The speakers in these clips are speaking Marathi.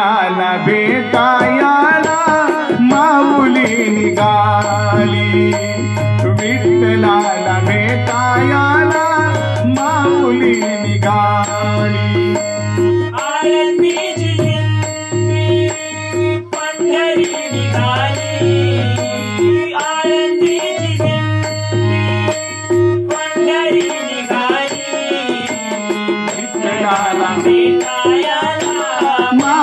विठ्ठलाला भेटायाला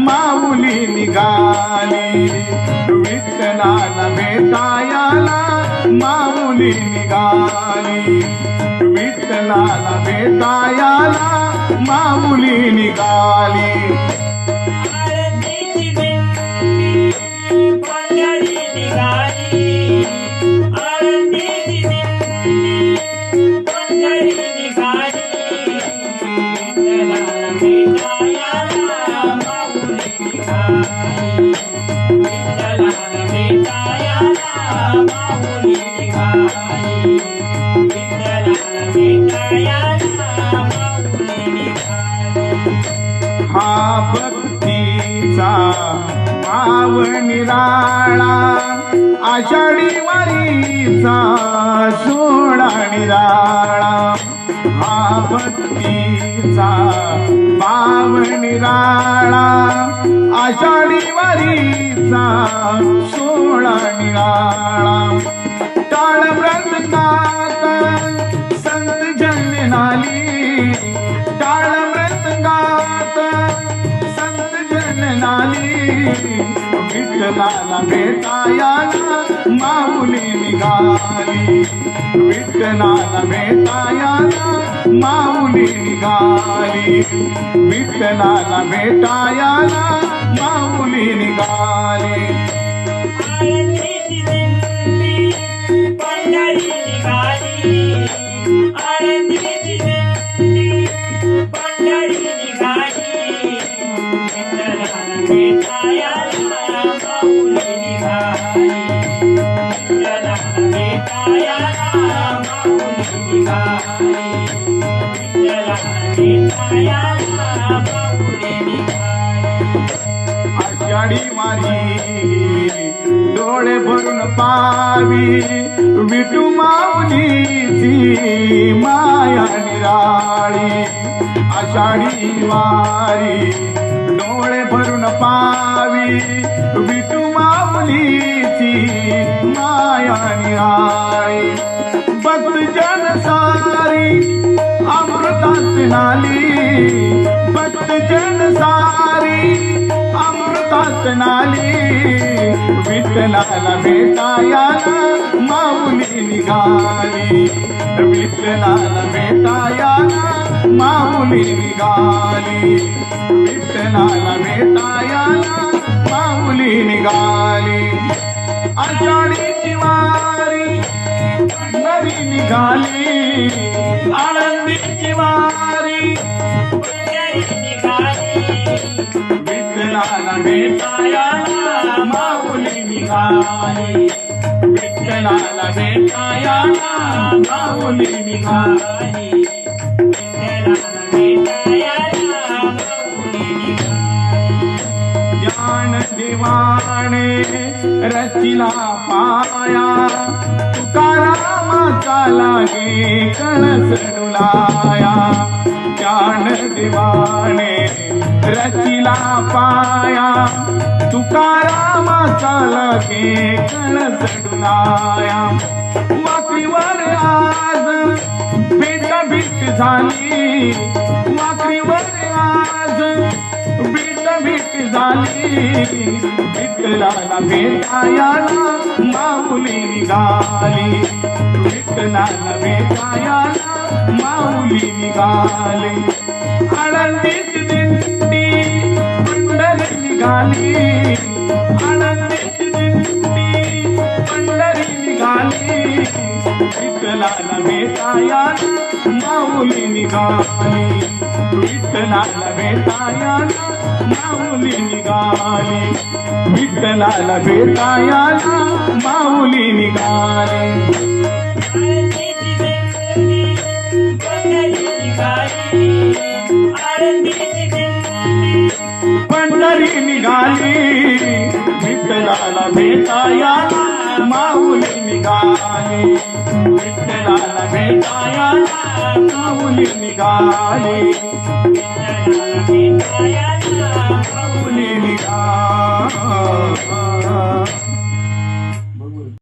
माऊली निघाली. विठ्ठलाला भेटायाला माऊली निघाली. विठ्ठलाला भेटायाला माऊली निघाली. आळंदीची दिंडी हा भक्तीचा भाव निराळा आषाढी वारीचा सोळा निराळा. हा भक्तीचा निराळा आषाढी वारीचा सोळा निराळा. टाळ मृदंगात संत जननाली टाळ मृदंगात संत जननाली विठ्ठलाला भेटायाला माऊली निघाली. विठ्ठलाला भेटायाला माऊली निघाली. विठ्ठलाला भेटायाला माऊली निघाली. आरती निघाली. आरती गाडी मारी डोळे भरून पावी विटू माऊलीची माया निराळी. आषाढी वारी डोळे भरून पावी विटू माऊलीची माया निराळी. भक्त जन सारी अमृतात नाली. भक्त जन सारी विठ्ठलाला भेटायाला माऊली निघाली. विठ्ठलाला भेटायाला माऊली निघाली. विठ्ठलाला भेटायाला माऊली निघाली. आषाढीची वारी पंढरी निघाली. आनंदीची वारी भेटायाला माऊली निघाली. विठ्ठलाला भेटायाला माऊली निघाली. विठ्ठलाला माऊली निघाली. ज्ञान दिवाने रचिला पाया. तुकारामाचा लागे कळस डुलाया. ज्ञान दिवाने रचिला पाया. तुकारामाचा लगे कण डुलाया वाकरीवर आज भेटा भेट झाली. भेट झाली. विठ्ठलाला भेटायाला माऊली निघाली. विठ्ठलाला भेटायाला माऊली निघाली. आनंदीची दिंडी पंढरी निघाली. आनंदीची दिंडी पंढरी निघाली. विठ्ठलाला भेटाया माऊली निघाली विठ्ठलाला भेटाया माऊली निघाली विठ्ठलाला भेटाया माऊली निघाली पंढरी निघाली पंढरी निघाली विठ्ठलाला भेटाया माऊली निघाली. विठ्ठलाला भेटाया माऊली निघाली. विठ्ठलाला भेटाया माऊली निघाली.